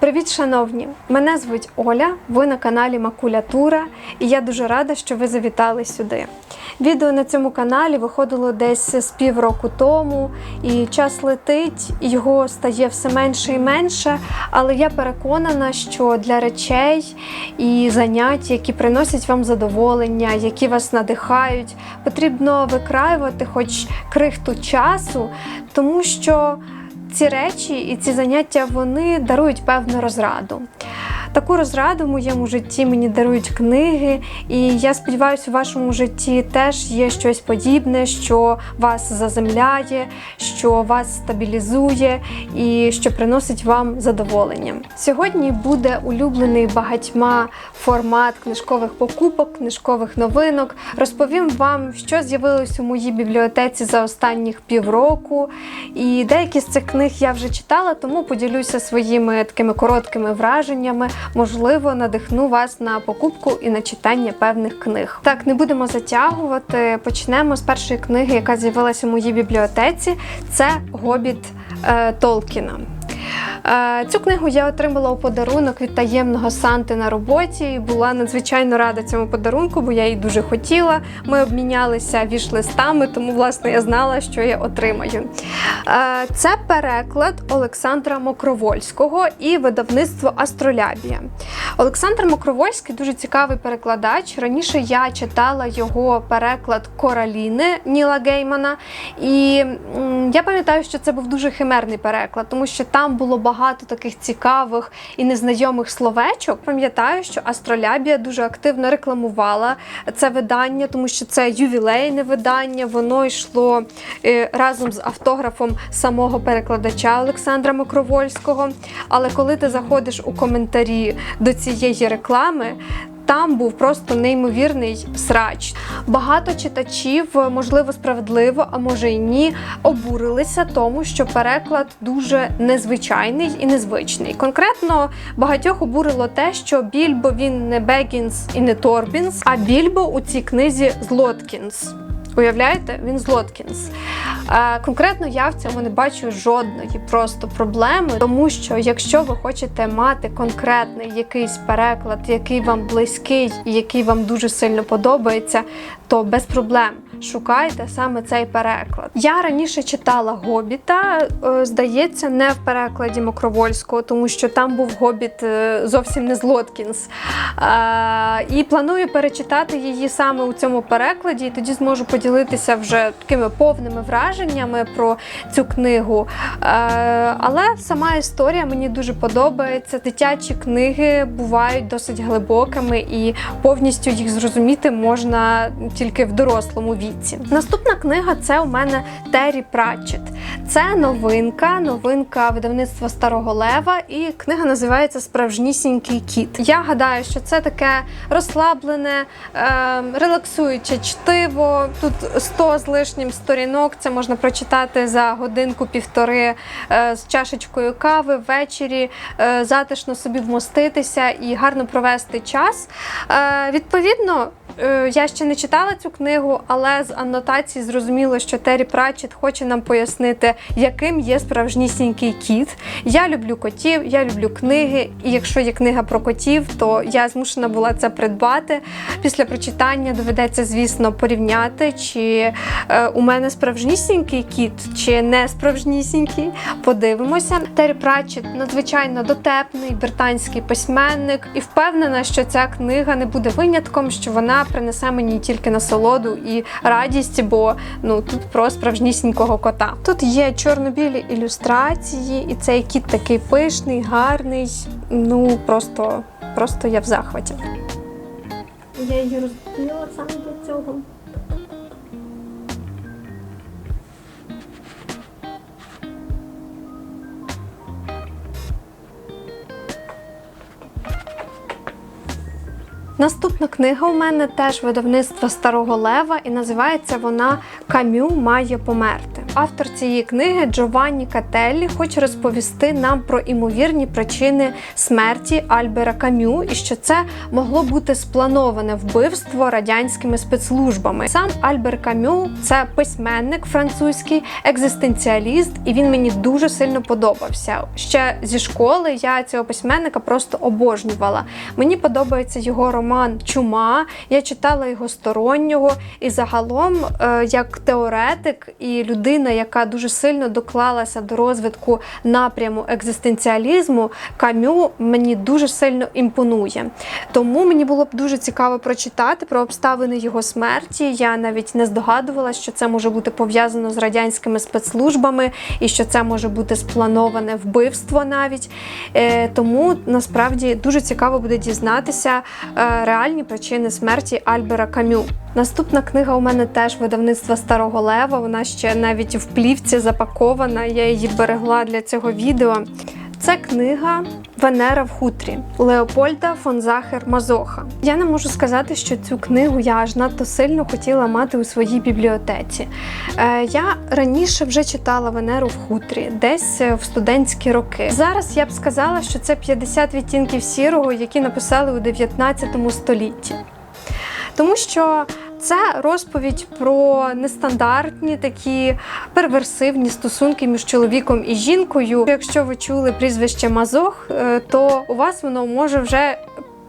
Привіт, шановні! Мене звуть Оля. Ви на каналі Макулятура, і я дуже рада, що ви завітали сюди. Відео на цьому каналі виходило десь з півроку тому, і час летить, його стає все менше і менше. Але я переконана, що для речей і занять, які приносять вам задоволення, які вас надихають, потрібно викраювати хоч крихту часу, тому що ці речі і ці заняття вони дарують певну розраду. Таку розраду в моєму житті мені дарують книги, і я сподіваюся, у вашому житті теж є щось подібне, що вас заземляє, що вас стабілізує і що приносить вам задоволення. Сьогодні буде улюблений багатьма формат книжкових покупок, книжкових новинок. Розповім вам, що з'явилось у моїй бібліотеці за останніх півроку. І деякі з цих книг я вже читала, тому поділюся своїми такими короткими враженнями. Можливо, надихну вас на покупку і на читання певних книг. Так, не будемо затягувати. Почнемо з першої книги, яка з'явилася в моїй бібліотеці. Це Гобіт е, Толкіна. Е, Цю книгу я отримала у подарунок від таємного Санти на роботі і була надзвичайно рада цьому подарунку, бо я її дуже хотіла. Ми обмінялися віш-листами, тому власне я знала, що я отримаю. Е, Це переклад Олександра Мокровольського і видавництво Астролябія. Олександр Мокровольський дуже цікавий перекладач. Раніше я читала його переклад Кораліни Ніла Геймана, і я пам'ятаю, що це був дуже химерний переклад, тому що там було багато таких цікавих і незнайомих словечок. Пам'ятаю, що Астролябія дуже активно рекламувала це видання, тому що це ювілейне видання. Воно йшло е, разом з автографом самого перекладача Олександра Мокровольського. Але коли ти заходиш у коментарі до цієї реклами, там був просто неймовірний срач. Багато читачів, можливо, справедливо, а може й ні, обурилися тому, що переклад дуже незвичайний і незвичний. Конкретно багатьох обурило те, що Більбо він не Бегінс і не Торбінс, а Більбо у цій книзі Злоткінс. Уявляєте, він з Лоткінс. Е, конкретно я в цьому не бачу жодної просто проблеми, тому що якщо ви хочете мати конкретний якийсь переклад, який вам близький і який вам дуже сильно подобається, то без проблем шукайте саме цей переклад. Я раніше читала Гобіта, е, здається, не в перекладі Мокровольського, тому що там був Гобіт е, зовсім не з Лоткінс. Е, І планую перечитати її саме у цьому перекладі, і тоді зможу поділитися вже такими повними враженнями про цю книгу. Але сама історія мені дуже подобається. Дитячі книги бувають досить глибокими і повністю їх зрозуміти можна тільки в дорослому віці. Наступна книга це у мене Террі Пратчет. Це новинка, новинка видавництва Старого Лева, і книга називається Справжнісінький кіт. Я гадаю, що це таке розслаблене, е, релаксуюче чтиво. Тут 100 з лишнім сторінок. Це можна прочитати за годинку-півтори е, з чашечкою кави ввечері, е, затишно собі вмоститися і гарно провести час. Е, відповідно, е, я ще не читала цю книгу, але з анотації зрозуміло, що Террі Пратчет хоче нам пояснити, яким є справжнісінький кіт. Я люблю котів, я люблю книги, і якщо є книга про котів, то я змушена була це придбати. Після прочитання доведеться, звісно, порівняти, чи е, у мене справжнісінький кіт, чи не справжнісінький. Подивимося. Террі Пратчет надзвичайно дотепний британський письменник, і впевнена, що ця книга не буде винятком, що вона принесе мені тільки насолоду і радість, бо ну тут про справжнісінького кота. Тут є чорно-білі ілюстрації, і цей кіт такий пишний, гарний. Ну просто, просто я в захваті. Я її розбила саме для цього. Наступна книга у мене теж видавництва Старого Лева, і називається вона Камю має померти. Автор цієї книги Джованні Кателлі хоче розповісти нам про імовірні причини смерті Альбера Камю і що це могло бути сплановане вбивство радянськими спецслужбами. Сам Альбер Камю це письменник французький, екзистенціаліст, і він мені дуже сильно подобався. Ще зі школи я цього письменника просто обожнювала. Мені подобається його роман Чума. Я читала його стороннього, і загалом, е, як теоретик і людина, яка дуже сильно доклалася до розвитку напряму екзистенціалізму, Камю мені дуже сильно імпонує. Тому мені було б дуже цікаво прочитати про обставини його смерті. Я навіть не здогадувалася, що це може бути пов'язано з радянськими спецслужбами і що це може бути сплановане вбивство навіть. Е, Тому насправді дуже цікаво буде дізнатися е, реальні причини смерті Альбера Камю. Наступна книга у мене теж видавництва Старого Лева. Вона ще навіть в плівці запакована. Я її берегла для цього відео. Це книга Венера в хутрі Леопольда фон Захер Мазоха. Я не можу сказати, що цю книгу я аж надто сильно хотіла мати у своїй бібліотеці. Е, я раніше вже читала Венеру в хутрі, десь е, в студентські роки. Зараз я б сказала, що це 50 відтінків сірого, які написали у 19 столітті. Тому що це розповідь про нестандартні такі перверсивні стосунки між чоловіком і жінкою. Якщо ви чули прізвище Мазох, е, то у вас воно може вже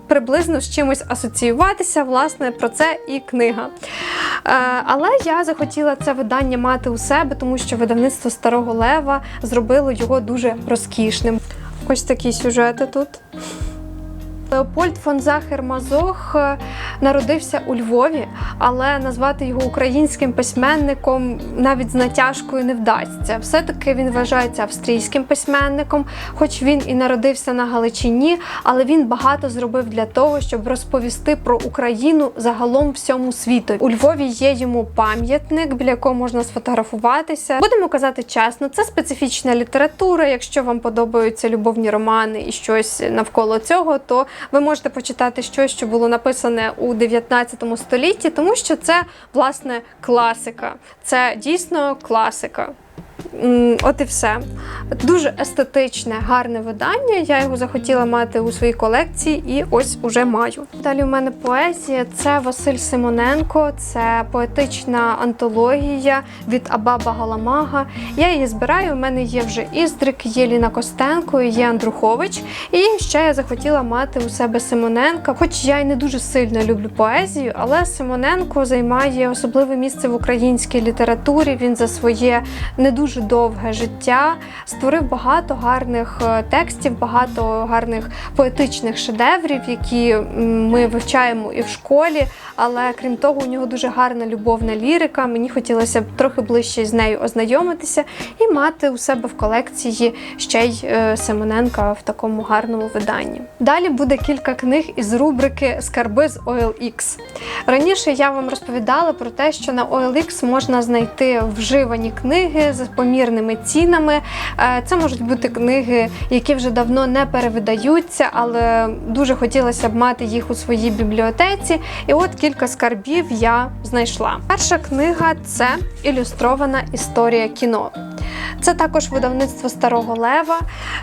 приблизно з чимось асоціюватися. Власне, про це і книга. Е, Але я захотіла це видання мати у себе, тому що видавництво Старого Лева зробило його дуже розкішним. Ось такі сюжети тут. Леопольд фон Захер Мазох е, народився у Львові, але назвати його українським письменником навіть з натяжкою не вдасться. Все-таки він вважається австрійським письменником, хоч він і народився на Галичині, але він багато зробив для того, щоб розповісти про Україну загалом всьому світу. У Львові є йому пам'ятник, біля якого можна сфотографуватися. Будемо казати чесно, це специфічна література. Якщо вам подобаються любовні романи і щось навколо цього, то ви можете почитати щось, що було написане у 19 столітті, тому що це власне класика. Це дійсно класика. От і все. Дуже естетичне, гарне видання. Я його захотіла мати у своїй колекції і ось уже маю. Далі у мене поезія. Це Василь Симоненко, це поетична антологія від Абаба Галамага. Я її збираю. У мене є вже Іздрик, є Ліна Костенко, є Андрухович. І ще я захотіла мати у себе Симоненка. Хоч я й не дуже сильно люблю поезію, але Симоненко займає особливе місце в українській літературі. Він за своє не дуже довге життя створив багато гарних е, текстів, багато гарних поетичних шедеврів, які ми вивчаємо і в школі. Але крім того, у нього дуже гарна любовна лірика. Мені хотілося б трохи ближче з нею ознайомитися і мати у себе в колекції ще й е, Семененка в такому гарному виданні. Далі буде кілька книг із рубрики Скарби з OLX. Раніше я вам розповідала про те, що на OLX можна знайти вживані книги з помірними цінами. Е, Це можуть бути книги, які вже давно не перевидаються, але дуже хотілося б мати їх у своїй бібліотеці. І от кілька скарбів я знайшла. Перша книга це ілюстрована історія кіно. Це також видавництво Старого Лева.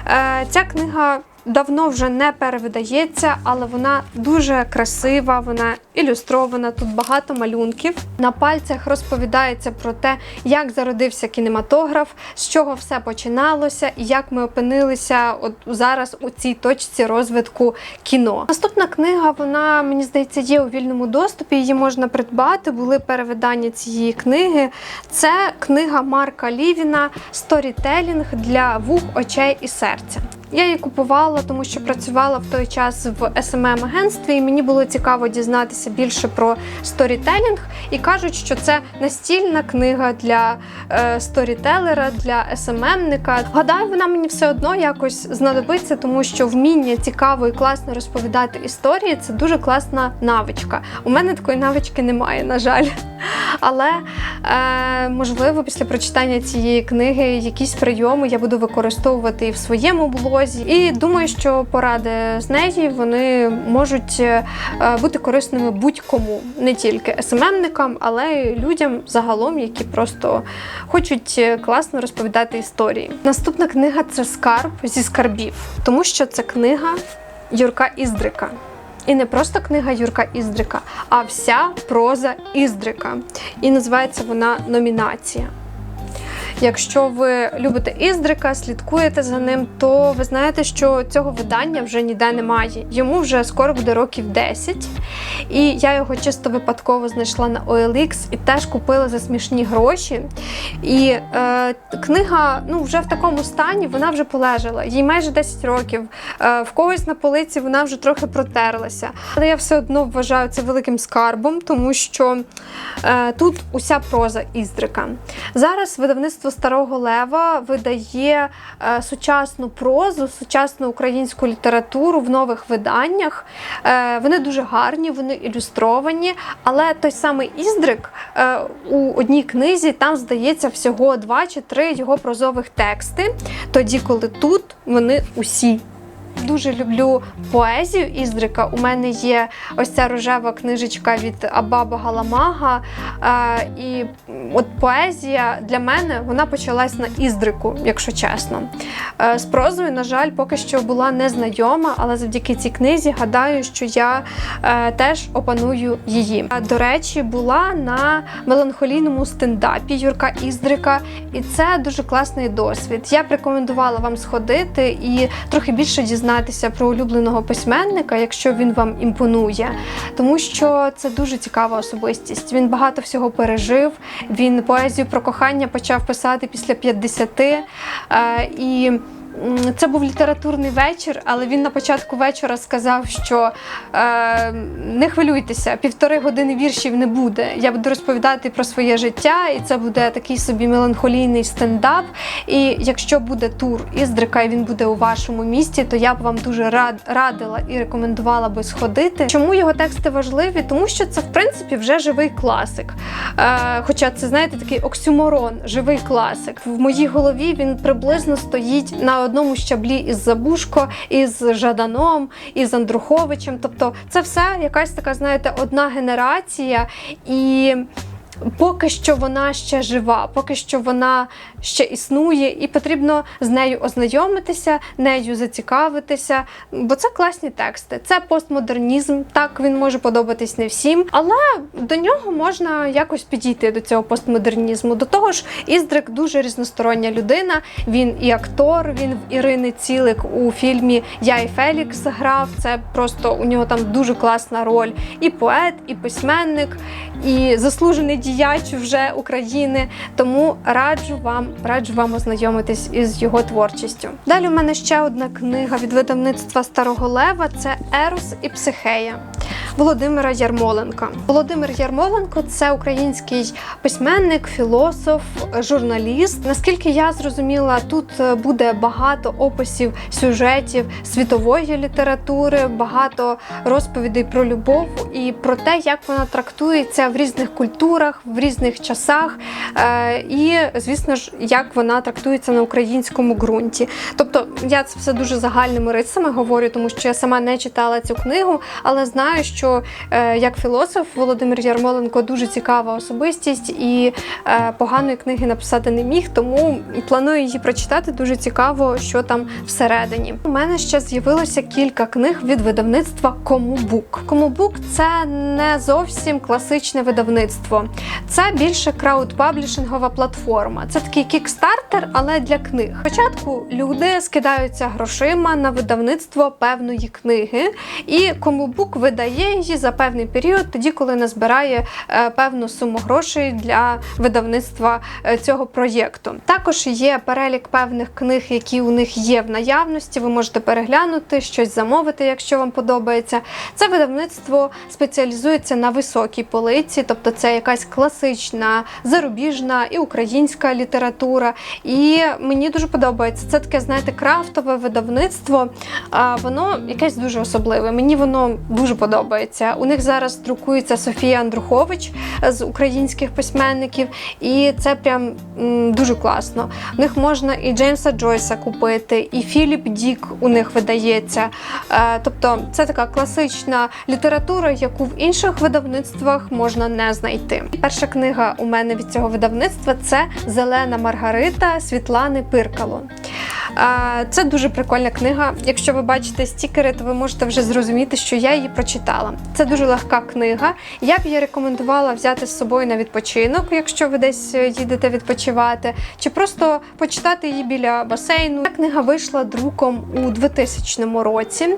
Е, Ця книга давно вже не перевидається, але вона дуже красива, вона ілюстрована. Тут багато малюнків. На пальцях розповідається про те, як зародився кінематограф, з чого все починалося, і як ми опинилися от зараз у цій точці розвитку кіно. Наступна книга, вона мені здається, є у вільному доступі. Її можна придбати. Були перевидання цієї книги. Це книга Марка Лівіна Сторітелінг для вух, очей і серця. Я її купувала, тому що працювала в той час в smm агентстві і мені було цікаво дізнатися більше про сторітелінг. І кажуть, що це настільна книга для е, сторітелера, для СММника. Гадаю, вона мені все одно якось знадобиться, тому що вміння цікаво і класно розповідати історії це дуже класна навичка. У мене такої навички немає, на жаль. Але е, можливо, після прочитання цієї книги якісь прийоми я буду використовувати і в своєму блозі. Блозі. І думаю, що поради з неї вони можуть е, бути корисними будь-кому, не тільки СММникам, але й людям загалом, які просто хочуть е, класно розповідати історії. Наступна книга це скарб зі скарбів, тому що це книга Юрка Іздрика. І не просто книга Юрка Іздрика, а вся проза Іздрика. І називається вона Номінація. Якщо ви любите Іздрика, слідкуєте за ним, то ви знаєте, що цього видання вже ніде немає. Йому вже скоро буде років 10. І я його чисто випадково знайшла на OLX і теж купила за смішні гроші. І е, книга ну, вже в такому стані, вона вже полежала. Їй майже 10 років. Е, в когось на полиці вона вже трохи протерлася. Але я все одно вважаю це великим скарбом, тому що е, тут уся проза Іздрика. Зараз видавництво Старого Лева видає е, сучасну прозу, сучасну українську літературу в нових виданнях. Е, вони дуже гарні, вони ілюстровані, але той самий Іздрик е, у одній книзі там здається всього два чи три його прозових тексти, тоді коли тут вони усі. Дуже люблю поезію Іздрика. У мене є ось ця рожева книжечка від Абаба Галамага. Е, і от поезія для мене вона почалась на Іздрику, якщо чесно. Е, з прозою, на жаль, поки що була незнайома, але завдяки цій книзі гадаю, що я е, теж опаную її. До речі, була на меланхолійному стендапі Юрка Іздрика, і це дуже класний досвід. Я б рекомендувала вам сходити і трохи більше дізнатися про улюбленого письменника, якщо він вам імпонує, тому що це дуже цікава особистість. Він багато всього пережив. Він поезію про кохання почав писати після 50. Е, і це був літературний вечір, але він на початку вечора сказав, що е, не хвилюйтеся, півтори години віршів не буде. Я буду розповідати про своє життя, і це буде такий собі меланхолійний стендап. І якщо буде тур Іздрика, і він буде у вашому місті, то я б вам дуже рад, радила і рекомендувала би сходити. Чому його тексти важливі? Тому що це в принципі вже живий класик. Е, хоча це, знаєте, такий оксюморон, живий класик. В моїй голові він приблизно стоїть на одному щаблі із Забушко, із Жаданом, із Андруховичем. Тобто, це все якась така, знаєте, одна генерація і. Поки що вона ще жива, поки що вона ще існує, і потрібно з нею ознайомитися, нею зацікавитися. Бо це класні тексти, це постмодернізм. Так він може подобатись не всім, але до нього можна якось підійти до цього постмодернізму. До того ж, Іздрик дуже різностороння людина. Він і актор. Він в Ірини Цілик у фільмі Я і Фелікс грав. Це просто у нього там дуже класна роль. І поет, і письменник, і заслужений діяч вже України. Тому раджу вам, раджу вам ознайомитись із його творчістю. Далі у мене ще одна книга від видавництва Старого Лева це Ерос і Психея. Володимира Ярмоленка. Володимир Ярмоленко це український письменник, філософ, журналіст. Наскільки я зрозуміла, тут буде багато описів сюжетів світової літератури, багато розповідей про любов і про те, як вона трактується в різних культурах, в різних часах, е, і, звісно ж, як вона трактується на українському ґрунті. Тобто, я це все дуже загальними рисами говорю, тому що я сама не читала цю книгу, але знаю, що е, як філософ Володимир Ярмоленко дуже цікава особистість і е, поганої книги написати не міг, тому планую її прочитати. Дуже цікаво, що там всередині. У мене ще з'явилося кілька книг від видавництва Комубук. Комубук це не зовсім класичне видавництво, це більше краудпаблішингова платформа. Це такий кікстартер, але для книг. Спочатку люди скидаються грошима на видавництво певної книги, і Комубук видає її за певний період, тоді, коли назбирає е, певну суму грошей для видавництва е, цього проєкту. Також є перелік певних книг, які у них є в наявності. Ви можете переглянути, щось замовити, якщо вам подобається. Це видавництво спеціалізується на високій полиці, тобто це якась класична, зарубіжна і українська література. І мені дуже подобається. Це таке, знаєте, крафтове видавництво. А воно якесь дуже особливе. Мені воно дуже подобається. У них зараз друкується Софія Андрухович з українських письменників, і це прям дуже класно. У них можна і Джеймса Джойса купити, і Філіп Дік у них видається. Е, тобто це така класична література, яку в інших видавництвах можна не знайти. Перша книга у мене від цього видавництва це Зелена Маргарита Світлани Пиркало. Це дуже прикольна книга. Якщо ви бачите стікери, то ви можете вже зрозуміти, що я її прочитала. Це дуже легка книга. Я б її рекомендувала взяти з собою на відпочинок, якщо ви десь е, їдете відпочивати, чи просто почитати її біля басейну. Ця книга вийшла друком у 2000 році. Е,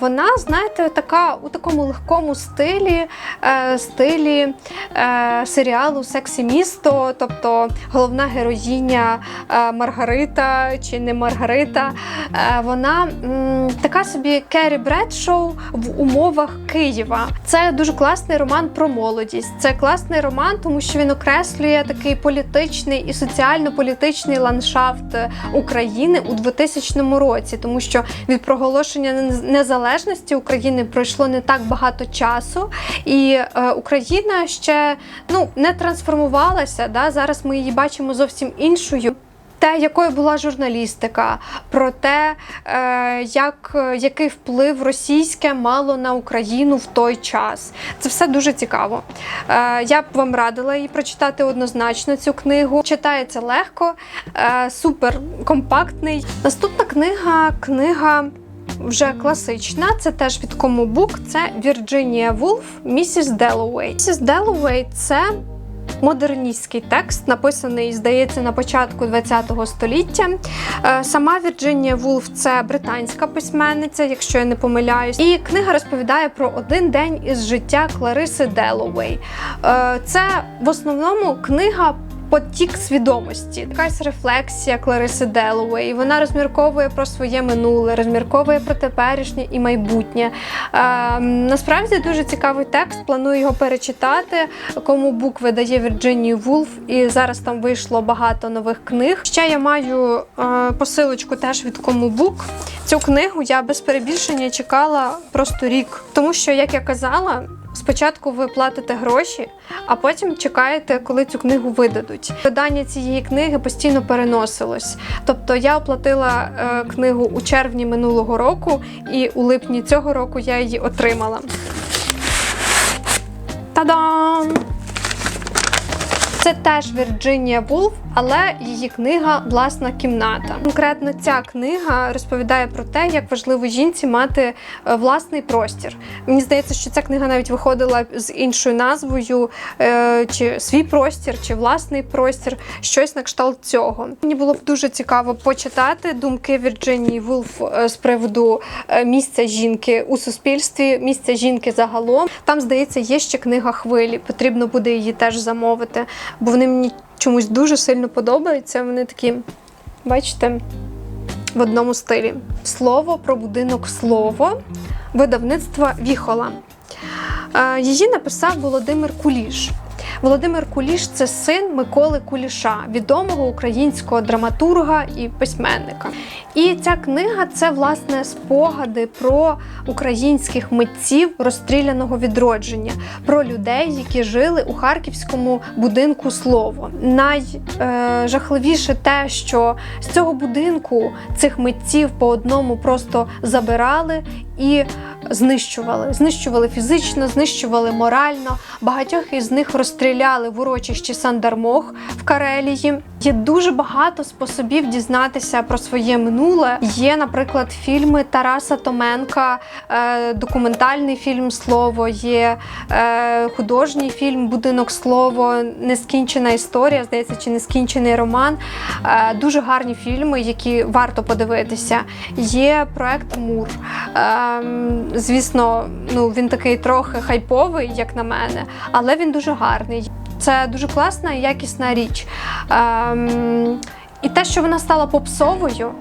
Вона, знаєте, така у такому легкому стилі, е, стилі серіалу Сексі місто, тобто головна героїня Маргарита чи не Маргарита. Е, Вона така собі Керрі Бредшоу в умовах Києва. Це дуже класний роман про молодість. Це класний роман, тому що він окреслює такий політичний і соціально-політичний ландшафт України у 2000 році, тому що від проголошення незалежності України пройшло не так багато часу, і е, Україна ще ну не трансформувалася. Да? Зараз ми її бачимо зовсім іншою. Те, якою була журналістика, про те, е, як, е, який вплив російське мало на Україну в той час. Це все дуже цікаво. Е, я б вам радила її прочитати однозначно цю книгу. Читається легко, супер компактний. Наступна книга книга. Вже класична, це теж від Комобук, це Вірджинія Вулф, Місіс Деловей. Місіс Деловей це модерністський текст, написаний, здається, на початку ХХ століття. Е, Сама Вірджинія Вулф це британська письменниця, якщо я не помиляюсь. І книга розповідає про один день із життя Клариси Деловей. Е, Це в основному книга. Потік свідомості, якась рефлексія Клариси Деловей. Вона розмірковує про своє минуле, розмірковує про теперішнє і майбутнє. Е, насправді дуже цікавий текст. Планую його перечитати. Кому бук видає Вірджинію Вулф, і зараз там вийшло багато нових книг. Ще я маю е, посилочку теж від Кому бук. Цю книгу я без перебільшення чекала просто рік, тому що, як я казала. Спочатку ви платите гроші, а потім чекаєте, коли цю книгу видадуть. Видання цієї книги постійно переносилось. Тобто я оплатила е, книгу у червні минулого року, і у липні цього року я її отримала. Та-дам! Це теж Вірджинія Вулф, але її книга Власна кімната. Конкретно ця книга розповідає про те, як важливо жінці мати е, власний простір. Мені здається, що ця книга навіть виходила з іншою назвою, е, чи свій простір, чи власний простір, щось на кшталт цього. Мені було б дуже цікаво почитати думки Вірджинії Вулф е, з приводу місця жінки у суспільстві, місця жінки загалом. Там, здається, є ще книга хвилі. Потрібно буде її теж замовити, бо вони мені чомусь дуже сильно подобається. Вони такі, бачите, в одному стилі. Слово про будинок слово видавництва Віхола. Е, Її написав Володимир Куліш. Володимир Куліш це син Миколи Куліша, відомого українського драматурга і письменника. І ця книга це власне спогади про українських митців розстріляного відродження, про людей, які жили у харківському будинку слово. Найжахливіше те, що з цього будинку цих митців по одному просто забирали і знищували. Знищували фізично, знищували морально. Багатьох із них розстріляли в урочищі Сандармох в Карелії. Є дуже багато способів дізнатися про своє минуле. Є, наприклад, фільми Тараса Томенка, е, документальний фільм Слово, є е, художній фільм Будинок слово, нескінчена історія, здається, чи нескінчений роман. Е, дуже гарні фільми, які варто подивитися. Є проект Мур. Звісно, ну він такий трохи хайповий, як на мене, але він дуже гарний. Це дуже класна і якісна річ. Ем, і те, що вона стала попсовою.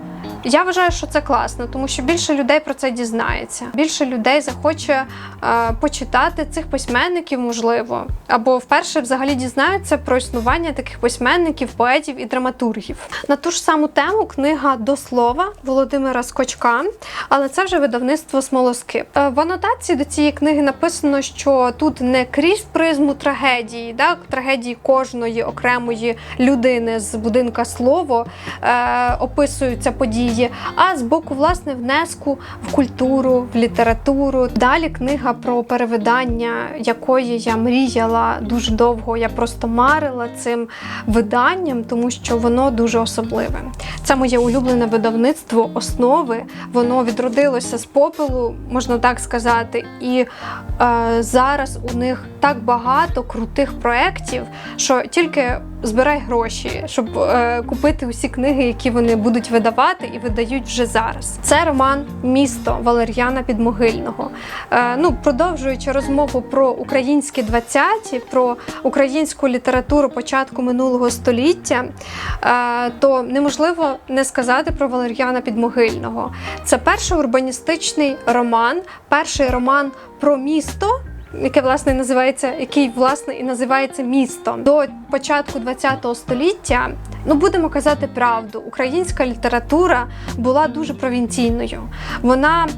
Я вважаю, що це класно, тому що більше людей про це дізнається. Більше людей захоче е, почитати цих письменників, можливо, або вперше взагалі дізнаються про існування таких письменників, поетів і драматургів. На ту ж саму тему книга до слова Володимира Скочка, але це вже видавництво Смолоскип. Е, В анотації до цієї книги написано, що тут не крізь призму трагедії, да, трагедії кожної окремої людини з будинка слово е, описуються події, а з боку власне внеску в культуру, в літературу. Далі книга про перевидання, якої я мріяла дуже довго. Я просто марила цим виданням, тому що воно дуже особливе. Це моє улюблене видавництво основи. Воно відродилося з попелу, можна так сказати, і е, зараз у них так багато крутих проєктів, що тільки збирай гроші, щоб е, купити усі книги, які вони будуть видавати і видають вже зараз. Це роман Місто Валер'яна Підмогильного. Е, ну, продовжуючи розмову про українські 20-ті, про українську літературу початку минулого століття, е, то неможливо не сказати про Валер'яна Підмогильного. Це перший урбаністичний роман, перший роман про місто. Яке власне називається, який власне і називається місто до початку ХХ століття. Ну будемо казати правду, українська література була дуже провінційною. Вона е,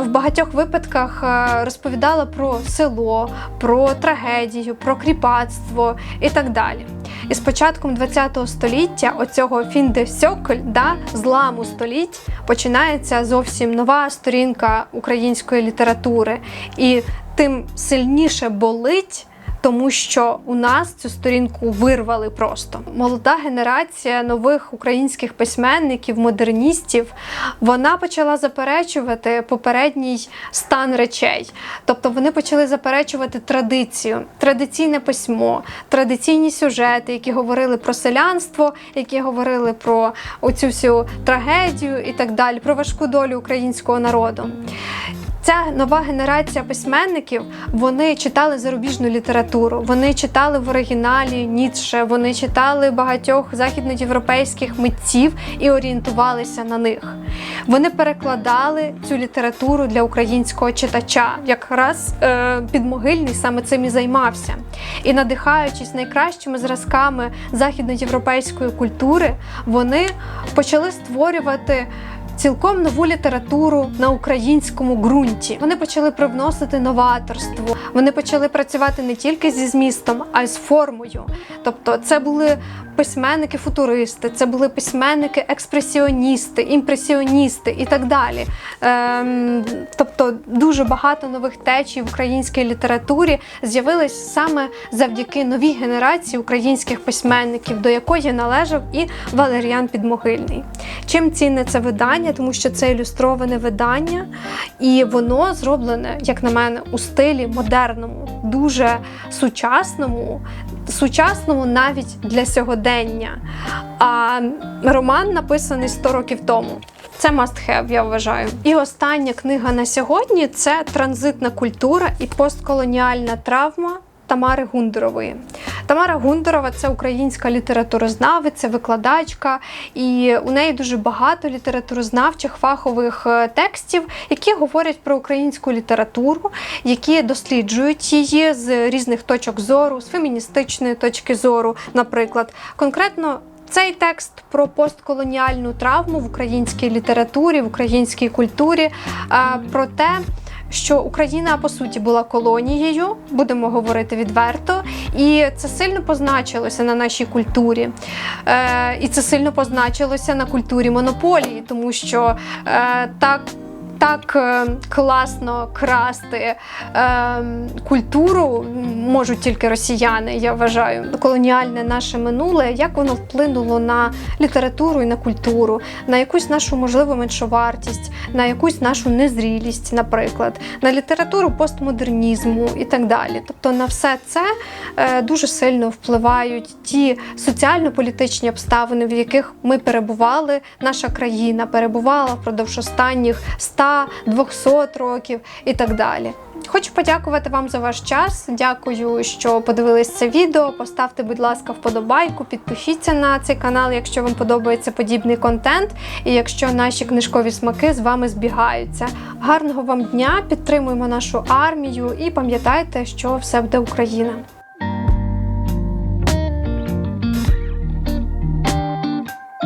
в багатьох випадках е, розповідала про село, про трагедію, про кріпацтво і так далі. І з початком ХХ століття, оцього фіндесьокль, да, зламу століть, починається зовсім нова сторінка української літератури. І тим сильніше болить. Тому що у нас цю сторінку вирвали просто. Молода генерація нових українських письменників, модерністів, вона почала заперечувати попередній стан речей. Тобто вони почали заперечувати традицію, традиційне письмо, традиційні сюжети, які говорили про селянство, які говорили про оцю всю трагедію і так далі, про важку долю українського народу. Ця нова генерація письменників вони читали зарубіжну літературу. Вони читали в оригіналі Ніцше, вони читали багатьох західноєвропейських митців і орієнтувалися на них. Вони перекладали цю літературу для українського читача. Якраз е, підмогильний саме цим і займався. І надихаючись найкращими зразками західноєвропейської культури, вони почали створювати цілком нову літературу на українському ґрунті. Вони почали привносити новаторство. Вони почали працювати не тільки зі змістом, а й з формою. Тобто, це були письменники-футуристи, це були письменники-експресіоністи, імпресіоністи і так далі. Ем, тобто, дуже багато нових течій в українській літературі з'явились саме завдяки новій генерації українських письменників, до якої належав і Валеріан Підмогильний. Чим цінне це видання? Тому що це ілюстроване видання, і воно зроблене, як на мене, у стилі модерному, дуже сучасному, сучасному навіть для сьогодення. А роман написаний 100 років тому. Це must have, я вважаю. І остання книга на сьогодні це транзитна культура і постколоніальна травма. Тамари Гундерової. Тамара Гундерова це українська літературознавиця, викладачка, і у неї дуже багато літературознавчих фахових е, текстів, які говорять про українську літературу, які досліджують її з різних точок зору, з феміністичної точки зору, наприклад. Конкретно цей текст про постколоніальну травму в українській літературі, в українській культурі, е, про те, що Україна по суті була колонією, будемо говорити відверто, і це сильно позначилося на нашій культурі. Е, І це сильно позначилося на культурі монополії, тому що е, так. Так е, класно красти е, культуру можуть тільки росіяни, я вважаю. Колоніальне наше минуле, як воно вплинуло на літературу і на культуру, на якусь нашу можливу меншовартість, на якусь нашу незрілість, наприклад, на літературу постмодернізму і так далі. Тобто на все це е, дуже сильно впливають ті соціально-політичні обставини, в яких ми перебували, наша країна перебувала впродовж останніх 100 200 років і так далі. Хочу подякувати вам за ваш час. Дякую, що подивились це відео. Поставте, будь ласка, вподобайку, підпишіться на цей канал, якщо вам подобається подібний контент, і якщо наші книжкові смаки з вами збігаються. Гарного вам дня! Підтримуємо нашу армію і пам'ятайте, що все буде Україна.